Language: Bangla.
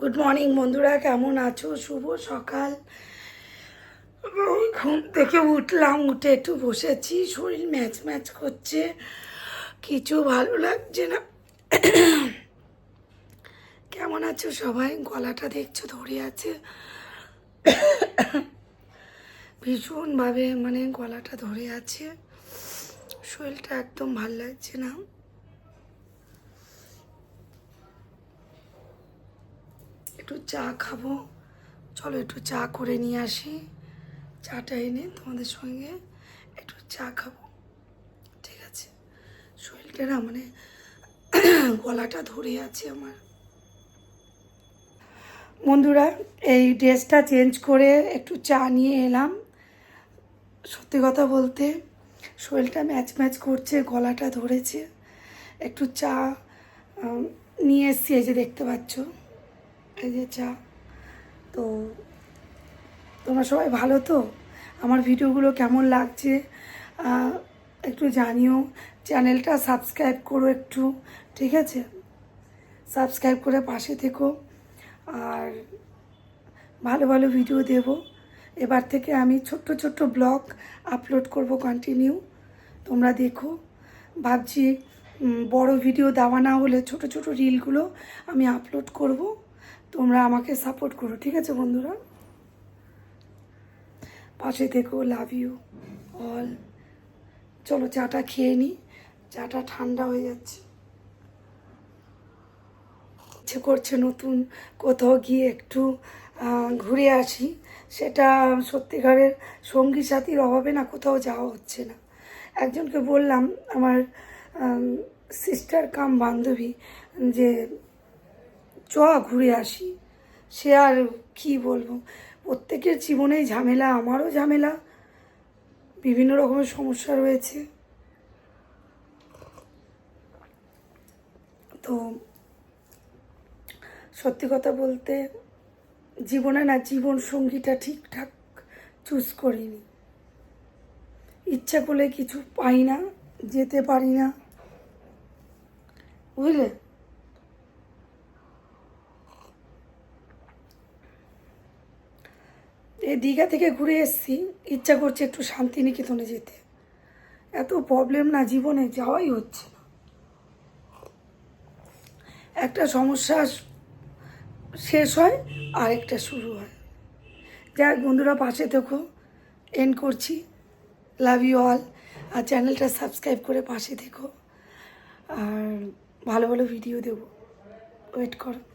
গুড মর্নিং বন্ধুরা, কেমন আছো? শুভ সকাল। ঘুম থেকে উঠলাম, উঠে একটু বসেছি, শরীর ম্যাচ ম্যাচ করছে, কিছু ভালো লাগছে না। কেমন আছো সবাই? গলাটা দেখছ, ধরে আছে। ভীষণভাবে মানে গলাটা ধরে আছে। শরীরটা একদম ভালো লাগছে না। একটু চা খাব। চলো একটু চা করে নিয়ে আসি। চাটা এনে তোমাদের সঙ্গে একটু চা খাব। ঠিক আছে? শরীরটা না মানে গলাটা ধরে আছে আমার। বন্ধুরা, এই ড্রেসটা চেঞ্জ করে একটু চা নিয়ে এলাম। সত্যি কথা বলতে, শরীরটা ম্যাচ ম্যাচ করছে, গলাটা ধরেছে। একটু চা নিয়ে এসছি, এই যে দেখতে পাচ্ছ। এই চা। তো তোমরা সবাই ভালো তো? আমার ভিডিওগুলো কেমন লাগছে? একটু জানিও। চ্যানেলটা সাবস্ক্রাইব করো একটু, ঠিক আছে? সাবস্ক্রাইব করে পাশে থেকো। আর ভালো ভালো ভিডিও দেব। এবার থেকে আমি ছোট্ট ছোট্ট ব্লগ আপলোড করব কন্টিনিউ তোমরা দেখো। ভাবছি বড় ভিডিও দেওয়া না হলে ছোট ছোট রিলগুলো আমি আপলোড করব। তোমরা আমাকে সাপোর্ট করো, ঠিক আছে বন্ধুরা? পাশে থেকো লাভ ইউ অল চলো চাটা খেয়ে নিই চাটা ঠান্ডা হয়ে যাচ্ছে। ইচ্ছে করছে নতুন কোথাও গিয়ে একটু ঘুরে আসি। সেটা সত্যিকারের সঙ্গী সাথীর অভাবে না, কোথাও যাওয়া হচ্ছে না। একজনকে বললাম, আমার সিস্টার কাম বান্ধবী, যে চ ঘুরে আসি। সে আর কি বলব? প্রত্যেকের জীবনেই ঝামেলা, আমারও ঝামেলা। বিভিন্ন রকমের সমস্যা রয়েছে। তো সত্যি কথা বলতে জীবনে না, জীবন সঙ্গীটা ঠিকঠাক চুজ করিনি। ইচ্ছা করলে কিছু পাই না, যেতে পারি না। বুঝলে? এই দীঘা থেকে ঘুরে এসেছি। ইচ্ছা করছে একটু শান্তিনিকেতনে যেতে। এত প্রবলেম না, জীবনে যাওয়াই হচ্ছে একটা সমস্যা শেষ হয় আর একটা শুরু হয়। যাক বন্ধুরা, পাশে থেকো। এন্ড করছি। লাভ ইউ অল আর চ্যানেলটা সাবস্ক্রাইব করে পাশে থেকো। আর ভালো ভালো ভিডিও দেবো। ওয়েট করো।